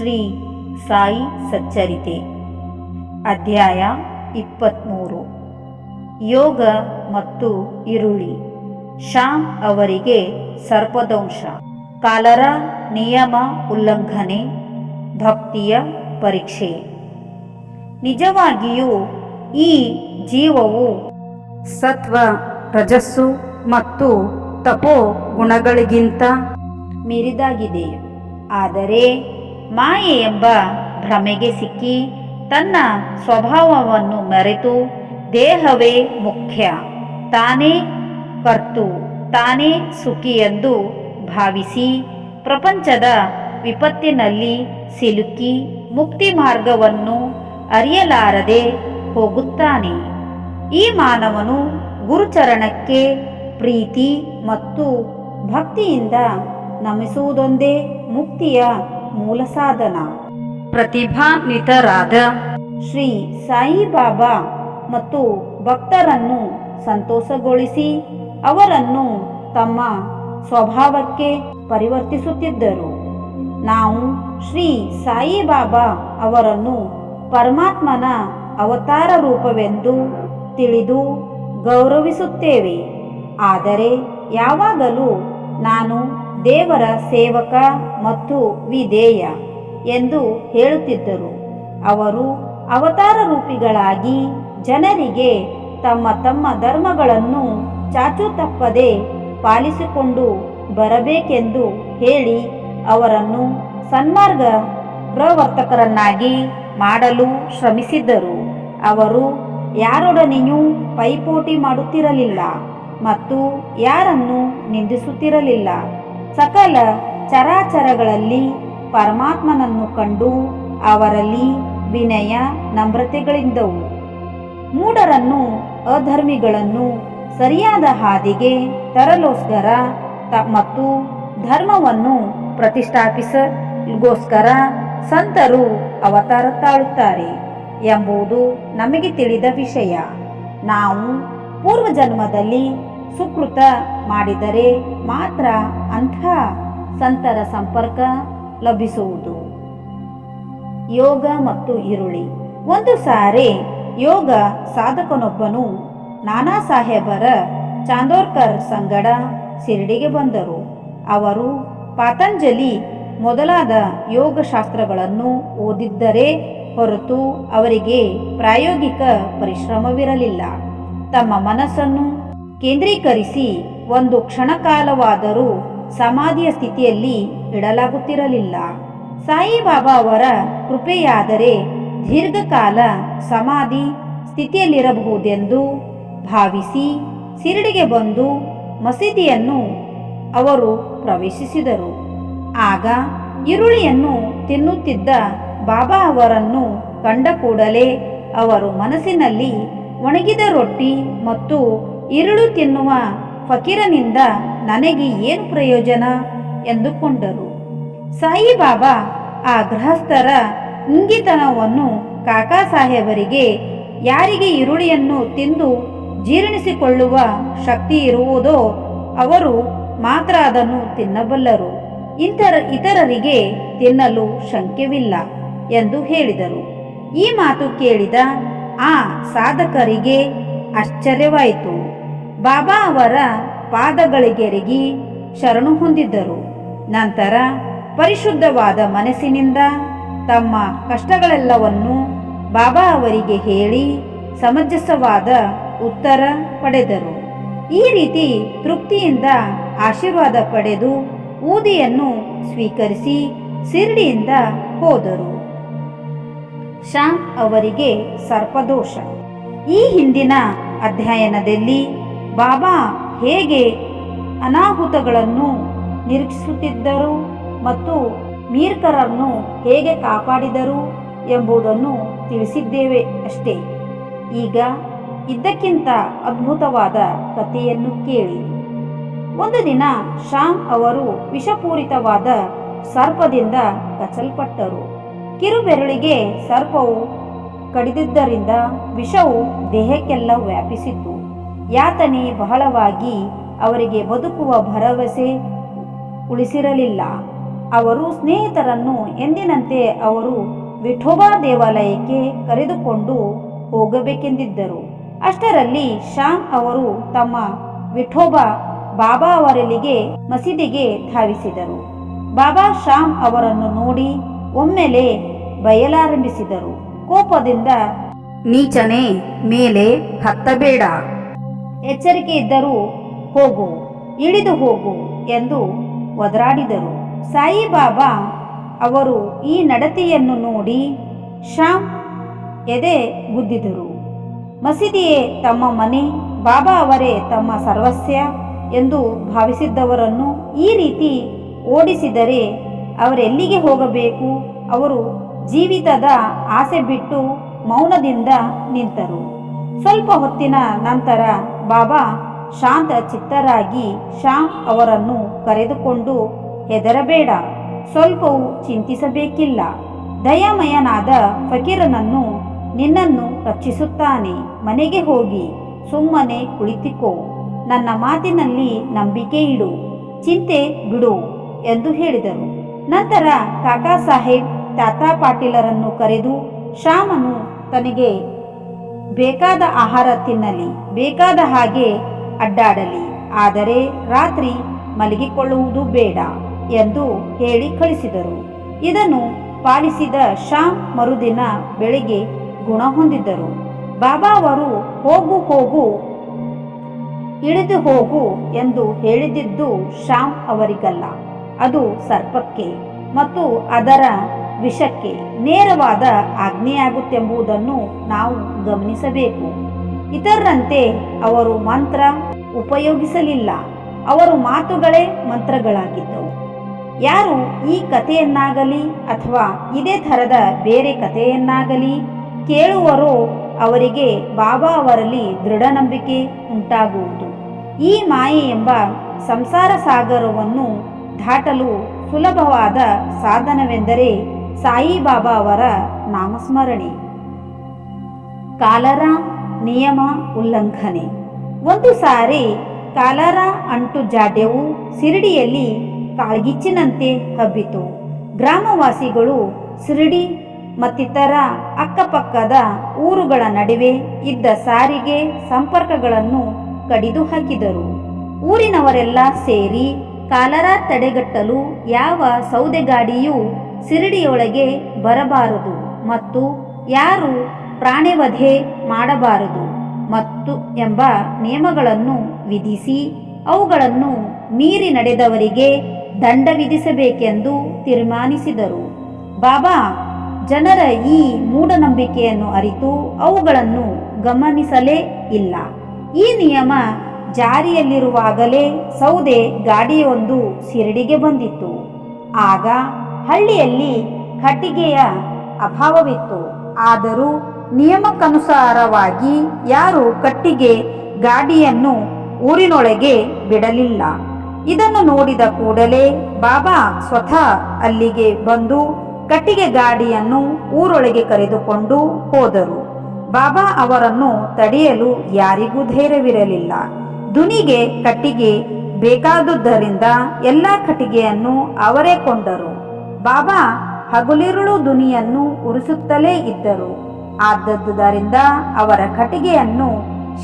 ಶ್ರೀ ಸಾಯಿ ಸಚ್ಚರಿತೆ. ಅಧ್ಯಾಯ ಇಪ್ಪತ್ತ್ಮೂರು ಯೋಗ ಮತ್ತು ಇರುಳಿ. ಶ್ಯಾಮ್ ಅವರಿಗೆ ಸರ್ಪದಂಶ ಕಾಲರ ನಿಯಮ ಉಲ್ಲಂಘನೆ, ಭಕ್ತಿಯ ಪರೀಕ್ಷೆ. ನಿಜವಾಗಿಯೂ ಈ ಜೀವವು ಸತ್ವ ರಜಸ್ಸು ಮತ್ತು ತಪೋ ಗುಣಗಳಿಗಿಂತ ಮೀರಿದಾಗಿದೆ ಆದರೆ ಮಾಯೆ ಎಂಬ ಭ್ರಮೆಗೆ ಸಿಕ್ಕಿ ತನ್ನ ಸ್ವಭಾವವನ್ನು ಮರೆತು ದೇಹವೇ ಮುಖ್ಯ. ತಾನೇ ಕರ್ತು, ತಾನೇ ಸುಖಿ ಎಂದು ಭಾವಿಸಿ ಪ್ರಪಂಚದ ವಿಪತ್ತಿನಲ್ಲಿ ಸಿಲುಕಿ ಮುಕ್ತಿ ಮಾರ್ಗವನ್ನು ಅರಿಯಲಾರದೆ ಹೋಗುತ್ತಾನೆ. ಈ ಮಾನವನು ಗುರುಚರಣಕ್ಕೆ ಪ್ರೀತಿ ಮತ್ತು ಭಕ್ತಿಯಿಂದ ನಮಿಸುವುದೊಂದೇ ಮುಕ್ತಿಯ ಮೂಲ ಸಾಧನ ಪ್ರತಿಭಾನ್ವಿತರಾದ ಶ್ರೀ ಸಾಯಿಬಾಬಾ ಮತ್ತು ಭಕ್ತರನ್ನು ಸಂತೋಷಗೊಳಿಸಿ ಅವರನ್ನು ತಮ್ಮ ಸ್ವಭಾವಕ್ಕೆ ಪರಿವರ್ತಿಸುತ್ತಿದ್ದರು. ನಾವು ಶ್ರೀ ಸಾಯಿಬಾಬಾ ಅವರನ್ನು ಪರಮಾತ್ಮನ ಅವತಾರ ರೂಪವೆಂದು ತಿಳಿದು ಗೌರವಿಸುತ್ತೇವೆ. ಆದರೆ ಯಾವಾಗಲೂ ನಾನು ದೇವರ ಸೇವಕ ಮತ್ತು ವಿಧೇಯ ಎಂದು ಹೇಳುತ್ತಿದ್ದರು. ಅವರು ಅವತಾರ ರೂಪಿಗಳಾಗಿ ಜನರಿಗೆ ತಮ್ಮ ತಮ್ಮ ಧರ್ಮಗಳನ್ನು ಚಾಚು ತಪ್ಪದೆ ಪಾಲಿಸಿಕೊಂಡು ಬರಬೇಕೆಂದು ಹೇಳಿ ಅವರನ್ನು ಸನ್ಮಾರ್ಗ ಪ್ರವರ್ತಕರನ್ನಾಗಿ ಮಾಡಲು ಶ್ರಮಿಸಿದ್ದರು. ಅವರು ಯಾರೊಡನೆಯೂ ಪೈಪೋಟಿ ಮಾಡುತ್ತಿರಲಿಲ್ಲ ಮತ್ತು ಯಾರನ್ನು ನಿಂದಿಸುತ್ತಿರಲಿಲ್ಲ. ಸಕಲ ಚರಾಚರಗಳಲ್ಲಿ ಪರಮಾತ್ಮನನ್ನು ಕಂಡು ಅವರಲ್ಲಿ ವಿನಯ ನಮ್ರತೆಗಳಿದ್ದವು ಮೂಢರನ್ನು ಅಧರ್ಮಿಗಳನ್ನು ಸರಿಯಾದ ಹಾದಿಗೆ ತರಲೋಸ್ಕರ ಮತ್ತು ಧರ್ಮವನ್ನು ಪ್ರತಿಷ್ಠಾಪಿಸಗೋಸ್ಕರ ಸಂತರು ಅವತಾರ ತಾಳುತ್ತಾರೆ ಎಂಬುದು ನಮಗೆ ತಿಳಿದ ವಿಷಯ. ನಾವು ಪೂರ್ವಜನ್ಮದಲ್ಲಿ ಸುಕೃತ ಮಾಡಿದರೆ ಮಾತ್ರ ಅಂಥ ಸಂತರ ಸಂಪರ್ಕ ಲಭಿಸುವುದು. ಯೋಗ ಮತ್ತು ಈರುಳ್ಳಿ. ಒಂದು ಸಾರಿ ಯೋಗ ಸಾಧಕನೊಬ್ಬನು ನಾನಾ ಸಾಹೇಬರ ಚಾಂದೋರ್ಕರ್ ಸಂಗಡ ಶಿರಡಿಗೆ ಬಂದರು. ಅವರು ಪಾತಂಜಲಿ ಮೊದಲಾದ ಯೋಗಶಾಸ್ತ್ರಗಳನ್ನು ಓದಿದ್ದರೆ ಹೊರತು ಅವರಿಗೆ ಪ್ರಾಯೋಗಿಕ ಪರಿಶ್ರಮವಿರಲಿಲ್ಲ. ತಮ್ಮ ಮನಸ್ಸನ್ನು ಕೇಂದ್ರೀಕರಿಸಿ ಒಂದು ಕ್ಷಣಕಾಲವಾದರೂ ಸಮಾಧಿಯ ಸ್ಥಿತಿಯಲ್ಲಿ ಇಡಲಾಗುತ್ತಿರಲಿಲ್ಲ. ಸಾಯಿಬಾಬಾ ಅವರ ಕೃಪೆಯಾದರೆ ದೀರ್ಘಕಾಲ ಸಮಾಧಿ ಸ್ಥಿತಿಯಲ್ಲಿರಬಹುದೆಂದು ಭಾವಿಸಿ ಸಿರಡಿಗೆ ಬಂದು ಮಸೀದಿಯನ್ನು ಅವರು ಪ್ರವೇಶಿಸಿದರು. ಆಗ ಈರುಳ್ಳಿಯನ್ನು ತಿನ್ನುತ್ತಿದ್ದ ಬಾಬಾ ಅವರನ್ನು ಕಂಡ ಕೂಡಲೇ ಅವರು ಮನಸ್ಸಿನಲ್ಲಿ ಒಣಗಿದ ರೊಟ್ಟಿ ಮತ್ತು ಈರುಳು ತಿನ್ನುವ ಫಕೀರನಿಂದ ನನಗೆ ಏನು ಪ್ರಯೋಜನ? ಎಂದುಕೊಂಡರು. ಸಾಯಿಬಾಬಾ ಆ ಗೃಹಸ್ಥರ ಇಂಗಿತನವನ್ನು ಕಾಕಾ ಸಾಹೇಬರಿಗೆ, ಯಾರಿಗೆ ಈರುಳ್ಳಿಯನ್ನು ತಿಂದು ಜೀರ್ಣಿಸಿಕೊಳ್ಳುವ ಶಕ್ತಿ ಇರುವುದೋ ಅವರು ಮಾತ್ರ ಅದನ್ನು ತಿನ್ನಬಲ್ಲರು. ಇತರ ಇತರರಿಗೆ ತಿನ್ನಲು ಶಂಕೆವಿಲ್ಲ ಎಂದು ಹೇಳಿದರು. ಈ ಮಾತು ಕೇಳಿದ ಆ ಸಾಧಕರಿಗೆ ಆಶ್ಚರ್ಯವಾಯಿತು. ಬಾಬಾ ಅವರ ಪಾದಗಳಿಗೆರಗಿ ಶರಣು ಹೊಂದಿದ್ದರು. ನಂತರ ಪರಿಶುದ್ಧವಾದ ಮನಸ್ಸಿನಿಂದ ತಮ್ಮ ಕಷ್ಟಗಳೆಲ್ಲವನ್ನು ಬಾಬಾ ಅವರಿಗೆ ಹೇಳಿ ಸಮಂಜಸವಾದ ಉತ್ತರ ಪಡೆದರು. ಈ ರೀತಿ ತೃಪ್ತಿಯಿಂದ ಆಶೀರ್ವಾದ ಪಡೆದು ಊದಿಯನ್ನು ಸ್ವೀಕರಿಸಿ ಸಿರಡಿಯಿಂದ ಹೋದರು. ಶಾಂತ್ ಅವರಿಗೆ ಸರ್ಪದೋಷ. ಈ ಹಿಂದಿನ ಅಧ್ಯಯನದಲ್ಲಿ ಬಾಬಾ ಹೇಗೆ ಅನಾಹುತಗಳನ್ನು ನಿರೀಕ್ಷಿಸುತ್ತಿದ್ದರು ಮತ್ತು ಮೀರ್ಕರನ್ನು ಹೇಗೆ ಕಾಪಾಡಿದರು ಎಂಬುದನ್ನು ತಿಳಿಸಿದ್ದೇವೆ ಅಷ್ಟೇ. ಈಗ ಇದ್ದಕ್ಕಿಂತ ಅದ್ಭುತವಾದ ಕಥೆಯನ್ನು ಕೇಳಿ. ಒಂದು ದಿನ ಶಾಮ್ ಅವರು ವಿಷಪೂರಿತವಾದ ಸರ್ಪದಿಂದ ಕಚಲ್ಪಟ್ಟರು ಕಿರುಬೆರಳಿಗೆ ಸರ್ಪವು ಕಡಿದಿದ್ದರಿಂದ ವಿಷವು ದೇಹಕ್ಕೆಲ್ಲ ವ್ಯಾಪಿಸಿತು ಯಾತನೆ ಬಹಳವಾಗಿ ಅವರಿಗೆ ಬದುಕುವ ಭರವಸೆ ಉಳಿಸಿರಲಿಲ್ಲ. ಅವರು ಸ್ನೇಹಿತರನ್ನು ಎಂದಿನಂತೆ ಅವರು ವಿಠೋಬಾ ದೇವಾಲಯಕ್ಕೆ ಕರೆದುಕೊಂಡು ಹೋಗಬೇಕೆಂದಿದ್ದರು. ಅಷ್ಟರಲ್ಲಿ ಶ್ಯಾಮ್ ಅವರು ತಮ್ಮ ವಿಠೋಬಾ ಬಾಬಾ ಅವರಲ್ಲಿಗೆ ಮಸೀದಿಗೆ ಧಾವಿಸಿದರು. ಬಾಬಾ ಶ್ಯಾಮ್ ಅವರನ್ನು ನೋಡಿ ಒಮ್ಮೆಲೆ ಬಯಲಾರಂಭಿಸಿದರು. ಕೋಪದಿಂದ, ನೀಚನೆ, ಮೇಲೆ ಹತ್ತಬೇಡ. ಎಚ್ಚರಿಕೆ ಇದ್ದರೂ ಹೋಗು, ಇಳಿದು ಹೋಗು ಎಂದು ಒದರಾಡಿದರು. ಸಾಯಿಬಾಬಾ ಅವರು ಈ ನಡತೆಯನ್ನು ನೋಡಿ ಶ್ಯಾಮ್ ಎದೆ ಗುದ್ದಿದರು ಮಸೀದಿಯೇ ತಮ್ಮ ಮನೆ, ಬಾಬಾ ಅವರೇ ತಮ್ಮ ಸರ್ವಸ್ಯ ಎಂದು ಭಾವಿಸಿದ್ದವರನ್ನು ಈ ರೀತಿ ಓಡಿಸಿದರೆ ಅವರೆಲ್ಲಿಗೆ ಹೋಗಬೇಕು? ಅವರು ಜೀವಿತದ ಆಸೆ ಬಿಟ್ಟು ಮೌನದಿಂದ ನಿಂತರು. ಸ್ವಲ್ಪ ಹೊತ್ತಿನ ನಂತರ ಬಾಬಾ ಶಾಂತ ಚಿತ್ತರಾಗಿ ಶ್ಯಾಮ್ ಅವರನ್ನು ಕರೆದುಕೊಂಡು, ಹೆದರಬೇಡ, ಸ್ವಲ್ಪವೂ ಚಿಂತಿಸಬೇಕಿಲ್ಲ. ದಯಾಮಯನಾದ ಫಕೀರನನ್ನು ನಿನ್ನನ್ನು ರಕ್ಷಿಸುತ್ತಾನೆ. ಮನೆಗೆ ಹೋಗಿ ಸುಮ್ಮನೆ ಕುಳಿತಿಕೋ. ನನ್ನ ಮಾತಿನಲ್ಲಿ ನಂಬಿಕೆ ಇಡು. ಚಿಂತೆ ಬಿಡು ಎಂದು ಹೇಳಿದರು. ನಂತರ ಕಾಕಾ ಸಾಹೇಬ್, ತಾತಾ ಪಾಟೀಲರನ್ನು ಕರೆದು ಶ್ಯಾಮನು ತನಗೆ ಬೇಕಾದ ಆಹಾರ ತಿನ್ನಲಿ, ಬೇಕಾದ ಹಾಗೆ ಅಡ್ಡಾಡಲಿ. ಆದರೆ ರಾತ್ರಿ ಮಲಗಿಕೊಳ್ಳುವುದು ಬೇಡ ಎಂದು ಹೇಳಿ ಕಳಿಸಿದರು. ಇದನ್ನು ಪಾಲಿಸಿದ ಶಾಮ್ ಮರುದಿನ ಬೆಳಿಗ್ಗೆ ಗುಣ ಹೊಂದಿದ್ದರು. ಬಾಬಾ ಅವರು ಹೋಗು ಹೋಗು ಇಳಿದು ಹೋಗು ಎಂದು ಹೇಳಿದಿದ್ದು ಶಾಮ್ ಅವರಿಗಲ್ಲ. ಅದು ಸರ್ಪಕ್ಕೆ ಮತ್ತು ಅದರ ವಿಷಕ್ಕೆ ನೇರವಾದ ಆಜ್ಞೆಯಾಗುತ್ತೆಂಬುದನ್ನು ನಾವು ಗಮನಿಸಬೇಕು. ಇತರರಂತೆ ಅವರು ಮಂತ್ರ ಉಪಯೋಗಿಸಲಿಲ್ಲ. ಅವರ ಮಾತುಗಳೇ ಮಂತ್ರಗಳಾಗಿದ್ದವು. ಯಾರು ಈ ಕಥೆಯನ್ನಾಗಲಿ ಅಥವಾ ಇದೇ ಥರದ ಬೇರೆ ಕಥೆಯನ್ನಾಗಲಿ ಕೇಳುವರೋ ಅವರಿಗೆ ಬಾಬಾ ಅವರಲ್ಲಿ ದೃಢ ನಂಬಿಕೆ ಉಂಟಾಗುವುದು. ಈ ಮಾಯೆ ಎಂಬ ಸಂಸಾರ ಸಾಗರವನ್ನು ದಾಟಲು ಸುಲಭವಾದ ಸಾಧನವೆಂದರೆ ಸಾಯಿಬಾಬಾ ಅವರ ನಾಮಸ್ಮರಣೆ. ಕಾಲರ ನಿಯಮ ಉಲ್ಲಂಘನೆ. ಒಂದು ಸಾರಿ ಕಾಲರ ಅಂಟು ಜಾಡ್ಯವು ಸಿರಿಡಿಯಲ್ಲಿ ಕಾಳ್ಗಿಚ್ಚಿನಂತೆ ಹಬ್ಬಿತು. ಗ್ರಾಮವಾಸಿಗಳು ಸಿರಿಡಿ ಮತ್ತಿತರ ಅಕ್ಕಪಕ್ಕದ ಊರುಗಳ ನಡುವೆ ಇದ್ದ ಸಾರಿಗೆ ಸಂಪರ್ಕಗಳನ್ನು ಕಡಿದು ಹಾಕಿದರು. ಊರಿನವರೆಲ್ಲ ಸೇರಿ ಕಾಲರಾ ತಡೆಗಟ್ಟಲು ಯಾವ ಸೌದೆಗಾಡಿಯೂ ಸಿರಿಡಿಯೊಳಗೆ ಬರಬಾರದು ಮತ್ತು ಯಾರು ಪ್ರಾಣಿವಧೆ ಮಾಡಬಾರದು ಮತ್ತು ಎಂಬ ನಿಯಮಗಳನ್ನು ವಿಧಿಸಿ ಅವುಗಳನ್ನು ಮೀರಿ ನಡೆದವರಿಗೆ ದಂಡ ವಿಧಿಸಬೇಕೆಂದು ತೀರ್ಮಾನಿಸಿದರು. ಬಾಬಾ, ಜನರ ಈ ಮೂಢನಂಬಿಕೆಯನ್ನು ಅರಿತು ಅವುಗಳನ್ನು ಗಮನಿಸಲೇ ಇಲ್ಲ. ಈ ನಿಯಮ ಜಾರಿಯಲ್ಲಿರುವಾಗಲೇ ಸೌದೆ ಗಾಡಿಯೊಂದು ಶಿರಡಿಗೆ ಬಂದಿತ್ತು. ಆಗ ಹಳ್ಳಿಯಲ್ಲಿ ಕಟ್ಟಿಗೆಯ ಅಭಾವವಿತ್ತು. ಆದರೂ ನಿಯಮಕ್ಕನುಸಾರವಾಗಿ ಯಾರು ಕಟ್ಟಿಗೆ ಗಾಡಿಯನ್ನು ಊರಿನೊಳಗೆ ಬಿಡಲಿಲ್ಲ. ಇದನ್ನು ನೋಡಿದ ಕೂಡಲೇ ಬಾಬಾ ಸ್ವತಃ ಅಲ್ಲಿಗೆ ಬಂದು ಕಟ್ಟಿಗೆ ಗಾಡಿಯನ್ನು ಊರೊಳಗೆ ಕರೆದುಕೊಂಡು ಹೋದರು. ಬಾಬಾ ಅವರನ್ನು ತಡೆಯಲು ಯಾರಿಗೂ ಧೈರ್ಯವಿರಲಿಲ್ಲ. ದುನಿಗೆ ಕಟ್ಟಿಗೆ ಬೇಕಾದುದರಿಂದ ಎಲ್ಲ ಕಟ್ಟಿಗೆಯನ್ನು ಅವರೇ ಕೊಂಡರು. ಬಾಬಾ ಹಗಲಿರುಳು ದುನಿಯನ್ನು ಉರಿಸುತ್ತಲೇ ಇದ್ದರು. ಆದದ್ದುದರಿಂದ ಅವರ ಕಟಿಗೆಯನ್ನು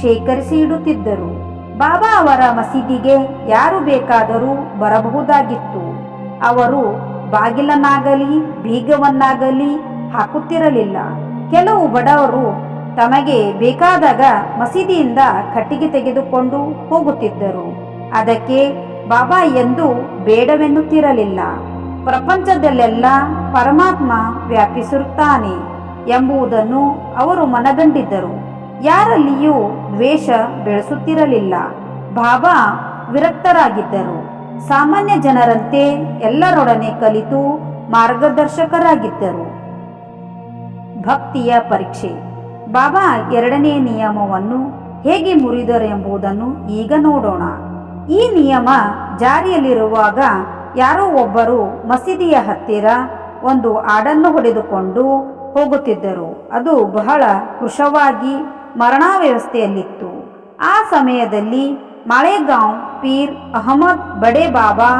ಶೇಖರಿಸಿ ಇಡುತ್ತಿದ್ದರು. ಬಾಬಾ ಅವರ ಮಸೀದಿಗೆ ಯಾರು ಬೇಕಾದರೂ ಬರಬಹುದಾಗಿತ್ತು. ಅವರು ಬಾಗಿಲನ್ನಾಗಲಿ, ಬೀಗವನ್ನಾಗಲಿ ಹಾಕುತ್ತಿರಲಿಲ್ಲ. ಕೆಲವು ಬಡವರು ತಮಗೆ ಬೇಕಾದಾಗ ಮಸೀದಿಯಿಂದ ಕಟ್ಟಿಗೆ ತೆಗೆದುಕೊಂಡು ಹೋಗುತ್ತಿದ್ದರು. ಅದಕ್ಕೆ ಬಾಬಾ ಎಂದು ಬೇಡವೆನ್ನುತ್ತಿರಲಿಲ್ಲ. ಪ್ರಪಂಚದಲ್ಲೆಲ್ಲ ಪರಮಾತ್ಮ ವ್ಯಾಪಿಸಿರುತ್ತಾನೆ ಎಂಬುದನ್ನು ಅವರು ಮನಗಂಡಿದ್ದರು. ಯಾರಲ್ಲಿಯೂ ದ್ವೇಷ ಬೆಳೆಸುತ್ತಿರಲಿಲ್ಲ. ಬಾಬಾ ವಿರಕ್ತರಾಗಿದ್ದರು. ಸಾಮಾನ್ಯ ಜನರಂತೆ ಎಲ್ಲರೊಡನೆ ಕಲಿತು ಮಾರ್ಗದರ್ಶಕರಾಗಿದ್ದರು. ಭಕ್ತಿಯ ಪರೀಕ್ಷೆ. ಬಾಬಾ ಎರಡನೇ ನಿಯಮವನ್ನು ಹೇಗೆ ಮುರಿದರು ಎಂಬುದನ್ನು ಈಗ ನೋಡೋಣ. ಈ ನಿಯಮ ಜಾರಿಯಲ್ಲಿರುವಾಗ ಯಾರೋ ಒಬ್ಬರು ಮಸೀದಿಯ ಹತ್ತಿರ ಒಂದು ಆಡನ್ನು ಹೊಡೆದುಕೊಂಡು ಹೋಗುತ್ತಿದ್ದರು. ಅದು ಬಹಳ ಕೃಶವಾಗಿ ಮರಣಾವ್ಯವಸ್ಥೆಯಲ್ಲಿತ್ತು ಆ ಸಮಯದಲ್ಲಿ ಮಾಳೆಗಾಂವ್ ಪೀರ್ ಅಹಮದ್ ಬಡೆ ಬಾಬಾ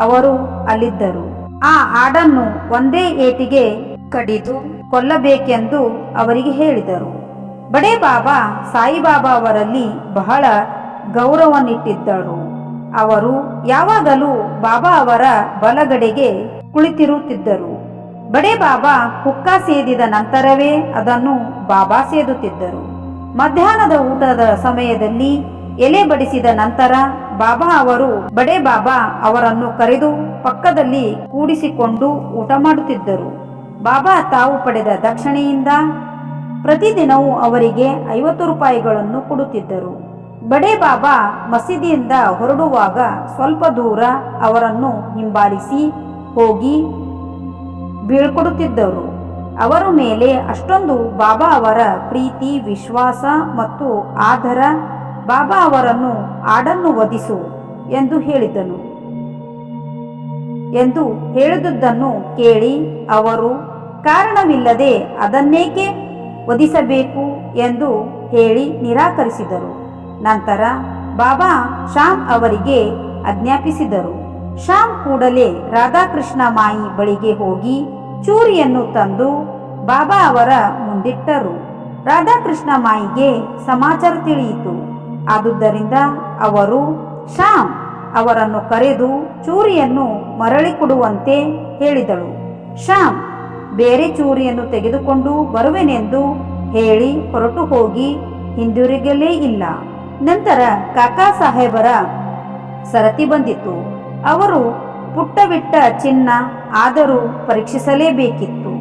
ಅವರು ಅಲ್ಲಿದ್ದರು. ಆ ಆಡನ್ನು ಒಂದೇ ಏಟಿಗೆ ಕಡಿದು ಕೊಲ್ಲಬೇಕೆಂದು ಅವರಿಗೆ ಹೇಳಿದರು. ಬಡೆ ಬಾಬಾ ಸಾಯಿಬಾಬಾ ಅವರಲ್ಲಿ ಬಹಳ ಗೌರವನಿಟ್ಟಿದ್ದರು ಅವರು ಯಾವಾಗಲೂ ಬಾಬಾ ಅವರ ಬಲಗಡೆಗೆ ಕುಳಿತಿರುತ್ತಿದ್ದರು. ಬಡೇ ಬಾಬಾ ಹುಕ್ಕ ಸೇದಿದ ನಂತರವೇ ಅದನ್ನು ಬಾಬಾ ಸೇದುತ್ತಿದ್ದರು. ಮಧ್ಯಾಹ್ನದ ಊಟದ ಸಮಯದಲ್ಲಿ ಎಲೆ ಬಡಿಸಿದ ನಂತರ ಬಾಬಾ ಅವರು ಬಡೆ ಬಾಬಾ ಅವರನ್ನು ಕರೆದು ಪಕ್ಕದಲ್ಲಿ ಕೂಡಿಸಿಕೊಂಡು ಊಟ ಮಾಡುತ್ತಿದ್ದರು. ಬಾಬಾ ತಾವು ಪಡೆದ ದಕ್ಷಿಣೆಯಿಂದ ಪ್ರತಿದಿನವೂ ಅವರಿಗೆ ಐವತ್ತು ರೂಪಾಯಿಗಳನ್ನು ಕೊಡುತ್ತಿದ್ದರು. ಬಡೇ ಬಾಬಾ ಮಸೀದಿಯಿಂದ ಹೊರಡುವಾಗ ಸ್ವಲ್ಪ ದೂರ ಅವರನ್ನು ಹಿಂಬಾಲಿಸಿ ಹೋಗಿ ಬೀಳ್ಕೊಡುತ್ತಿದ್ದರು. ಅವರ ಮೇಲೆ ಅಷ್ಟೊಂದು ಬಾಬಾ ಅವರ ಪ್ರೀತಿ, ವಿಶ್ವಾಸ ಮತ್ತು ಆದರ ಬಾಬಾ ಅವರನ್ನು ಆಡನ್ನು ವಧಿಸು ಎಂದು ಹೇಳಿದನು. ಎಂದು ಹೇಳಿದುದನ್ನು ಕೇಳಿ ಅವರು, ಕಾರಣವಿಲ್ಲದೆ ಅದನ್ನೇಕೆ ವಧಿಸಬೇಕು ಎಂದು ಹೇಳಿ ನಿರಾಕರಿಸಿದರು. ನಂತರ ಬಾಬಾ ಶ್ಯಾಮ್ ಅವರಿಗೆ ಆಜ್ಞಾಪಿಸಿದರು. ಶ್ಯಾಮ್ ಕೂಡಲೇ ರಾಧಾಕೃಷ್ಣ ಮಾಯಿ ಬಳಿಗೆ ಹೋಗಿ ಚೂರಿಯನ್ನು ತಂದು ಬಾಬಾ ಅವರ ಮುಂದಿಟ್ಟರು. ರಾಧಾಕೃಷ್ಣ ಮಾಯಿಗೆ ಸಮಾಚಾರ ತಿಳಿಯಿತು. ಆದುದರಿಂದ ಅವರು ಶ್ಯಾಮ್ ಅವರನ್ನು ಕರೆದು ಚೂರಿಯನ್ನು ಮರಳಿ ಕೊಡುವಂತೆ ಹೇಳಿದಳು. ಶ್ಯಾಮ್, ಬೇರೆ ಚೂರಿಯನ್ನು ತೆಗೆದುಕೊಂಡು ಬರುವೆನೆಂದು ಹೇಳಿ ಹೊರಟು ಹೋಗಿ ಹಿಂದಿರುಗಲೇ ಇಲ್ಲ. ನಂತರ ಕಾಕಾ ಸಾಹೇಬರ ಸರತಿ ಬಂದಿತು ಅವರು ಪುಟ್ಟ ಬಿಟ್ಟ ಚಿನ್ನ ಆದರೂ ಪರೀಕ್ಷಿಸಲೇಬೇಕಿತ್ತು.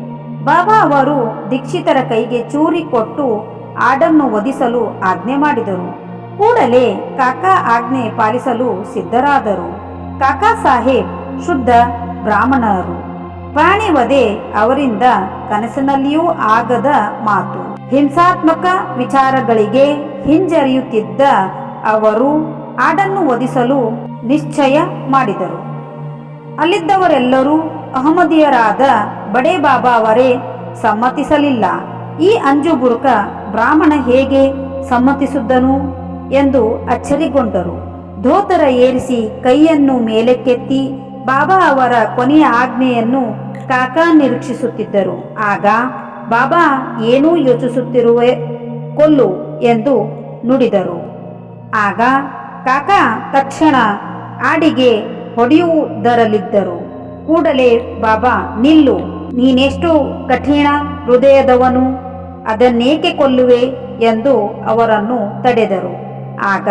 ಬಾಬಾ ಅವರು ದೀಕ್ಷಿತರ ಕೈಗೆ ಚೂರಿ ಕೊಟ್ಟು ಆಡನ್ನು ಒದಿಸಲು ಆಜ್ಞೆ ಮಾಡಿದರು. ಕೂಡಲೇ ಕಾಕಾ ಆಜ್ಞೆ ಪಾಲಿಸಲು ಸಿದ್ಧರಾದರು. ಕಾಕಾ ಸಾಹೇಬ್ ಶುದ್ಧ ಬ್ರಾಹ್ಮಣರು. ಪ್ರಾಣಿ ವಧೆ ಅವರಿಂದ ಕನಸಿನಲ್ಲಿಯೂ ಆಗದ ಮಾತು. ಹಿಂಸಾತ್ಮಕ ವಿಚಾರಗಳಿಗೆ ಹಿಂಜರಿಯುತ್ತಿದ್ದ ಅವರು ಆಡನ್ನು ಒದಿಸಲು ನಿಶ್ಚಯ ಮಾಡಿದರು. ಅಲ್ಲಿದ್ದವರೆಲ್ಲರೂ ಅಹಮದಿಯರಾದ ಬಡೇ ಬಾಬಾ ಅವರೇ ಸಮ್ಮತಿಸಲಿಲ್ಲ. ಈ ಅಂಜು ಬುರುಕ ಬ್ರಾಹ್ಮಣ ಹೇಗೆ ಸಮ್ಮತಿಸಿದ್ದನು ಎಂದು ಅಚ್ಚರಿಗೊಂಡರು. ಧೋತರ ಏರಿಸಿ ಕೈಯನ್ನು ಮೇಲಕ್ಕೆತ್ತಿ ಬಾಬಾ ಅವರ ಕೊನೆಯ ಆಜ್ಞೆಯನ್ನು ಕಾಕಾ ನಿರೀಕ್ಷಿಸುತ್ತಿದ್ದರು. ಆಗ, ಬಾಬಾ, ಏನೂ ಯೋಚಿಸುತ್ತಿರುವೆ, ಕೊಲ್ಲು. ಎಂದು ನುಡಿದರು. ಆಗ ಕಾಕಾ ತಕ್ಷಣ ಆಡಿಗೆ ಹೊಡೆಯುವುದರಲ್ಲಿದ್ದರು. ಕೂಡಲೇ, ಬಾಬಾ, ನಿಲ್ಲು. ನೀನೆಷ್ಟು ಕಠಿಣ ಹೃದಯದವನು, ಅದನ್ನೇಕೆ ಕೊಲ್ಲುವೆ? ಎಂದು ಅವರನ್ನು ತಡೆದರು. ಆಗ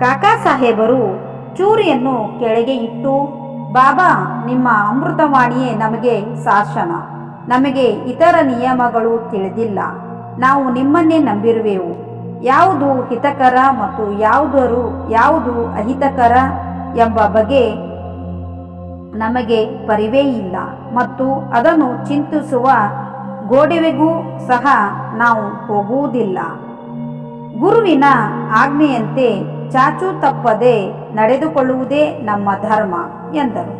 ಕಾಕಾ ಸಾಹೇಬರು ಚೂರಿಯನ್ನು ಕೆಳಗೆ ಇಟ್ಟು, ಬಾಬಾ, ನಿಮ್ಮ ಅಮೃತವಾಣಿಯೇ ನಮಗೆ ಶಾಸನ. ನಮಗೆ ಇತರ ನಿಯಮಗಳು ತಿಳಿದಿಲ್ಲ. ನಾವು ನಿಮ್ಮನ್ನೇ ನಂಬಿರುವೆವು. ಯಾವುದು ಹಿತಕರ ಮತ್ತು ಯಾವುದರು ಯಾವುದು ಅಹಿತಕರ ಎಂಬ ಬಗ್ಗೆ ನಮಗೆ ಪರಿವೇ ಇಲ್ಲ. ಮತ್ತು ಅದನ್ನು ಚಿಂತಿಸುವ ಗೋಡೆವೆಗೂ ಸಹ ನಾವು ಹೋಗುವುದಿಲ್ಲ. ಗುರುವಿನ ಆಜ್ಞೆಯಂತೆ ಚಾಚು ತಪ್ಪದೆ ನಡೆದುಕೊಳ್ಳುವುದೇ ನಮ್ಮ ಧರ್ಮ, ಎಂದರು.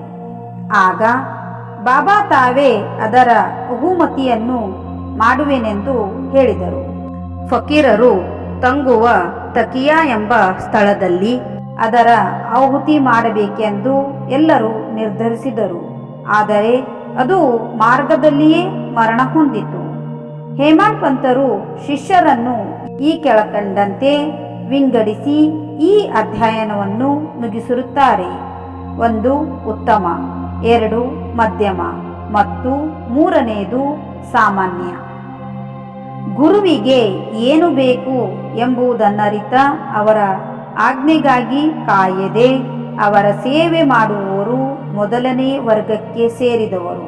ಆಗ ಬಾಬಾ ತಾವೇ ಅದರ ಬಹುಮತಿಯನ್ನು ಮಾಡುವೆನೆಂದು ಹೇಳಿದರು. ಫಕೀರರು ತಂಗುವ ತಕಿಯಾ ಎಂಬ ಸ್ಥಳದಲ್ಲಿ ಅದರ ಆಹುತಿ ಮಾಡಬೇಕೆಂದು ಎಲ್ಲರೂ ನಿರ್ಧರಿಸಿದರು. ಆದರೆ ಅದು ಮಾರ್ಗದಲ್ಲಿಯೇ ಮರಣ ಹೊಂದಿತು. ಹೇಮಾಪಂತರು ಶಿಷ್ಯರನ್ನು ಈ ಕೆಳಕಂಡಂತೆ ವಿಂಗಡಿಸಿ ಈ ಅಧ್ಯಯನವನ್ನು ಮುಗಿಸಿರುತ್ತಾರೆ. ಒಂದು ಉತ್ತಮ, ಎರಡು ಮಧ್ಯಮ, ಮತ್ತು ಮೂರನೆಯದು ಸಾಮಾನ್ಯ. ಗುರುವಿಗೆ ಏನು ಬೇಕು ಎಂಬುದನ್ನರಿತ ಅವರ ಆಜ್ಞೆಗಾಗಿ ಕಾಯದೆ ಅವರ ಸೇವೆ ಮಾಡುವವರು ಮೊದಲನೇ ವರ್ಗಕ್ಕೆ ಸೇರಿದವರು.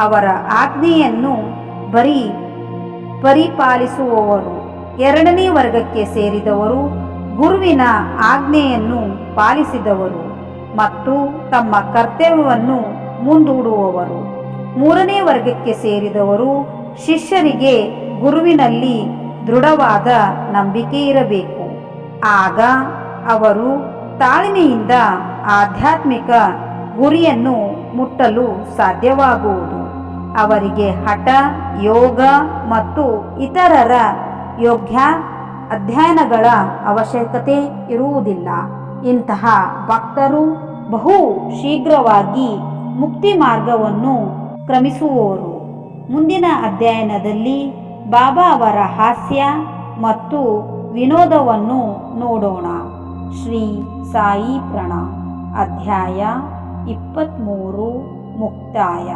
ಅವರ ಆಜ್ಞೆಯನ್ನು ಬರೀ ಪರಿಪಾಲಿಸುವವರು ಎರಡನೇ ವರ್ಗಕ್ಕೆ ಸೇರಿದವರು. ಗುರುವಿನ ಆಜ್ಞೆಯನ್ನು ಪಾಲಿಸಿದವರು ಮತ್ತು ತಮ್ಮ ಕರ್ತವ್ಯವನ್ನು ಮುಂದೂಡುವವರು. ಮೂರನೇ ವರ್ಗಕ್ಕೆ ಸೇರಿದವರು ಶಿಷ್ಯರಿಗೆ ಗುರುವಿನಲ್ಲಿ ದೃಢವಾದ ನಂಬಿಕೆ ಇರಬೇಕು. ಆಗ ಅವರು ತಾಳ್ಮೆಯಿಂದ ಆಧ್ಯಾತ್ಮಿಕ ಗುರಿಯನ್ನು ಮುಟ್ಟಲು ಸಾಧ್ಯವಾಗುವುದು. ಅವರಿಗೆ ಹಠ, ಯೋಗ ಮತ್ತು ಇತರರ ಯೋಗ್ಯ ಅಧ್ಯಯನಗಳ ಅವಶ್ಯಕತೆ ಇರುವುದಿಲ್ಲ. ಇಂತಹ ಭಕ್ತರು ಬಹು ಶೀಘ್ರವಾಗಿ ಮುಕ್ತಿ ಮಾರ್ಗವನ್ನು ಕ್ರಮಿಸುವವರು ಮುಂದಿನ ಅಧ್ಯಯನದಲ್ಲಿ ಬಾಬಾ ಅವರ ಹಾಸ್ಯ ಮತ್ತು ವಿನೋದವನ್ನು ನೋಡೋಣ. ಶ್ರೀ ಸಾಯಿ ಪ್ರಣ ಅಧ್ಯಾಯ ಇಪ್ಪತ್ತ್ಮೂರು ಮುಕ್ತಾಯ.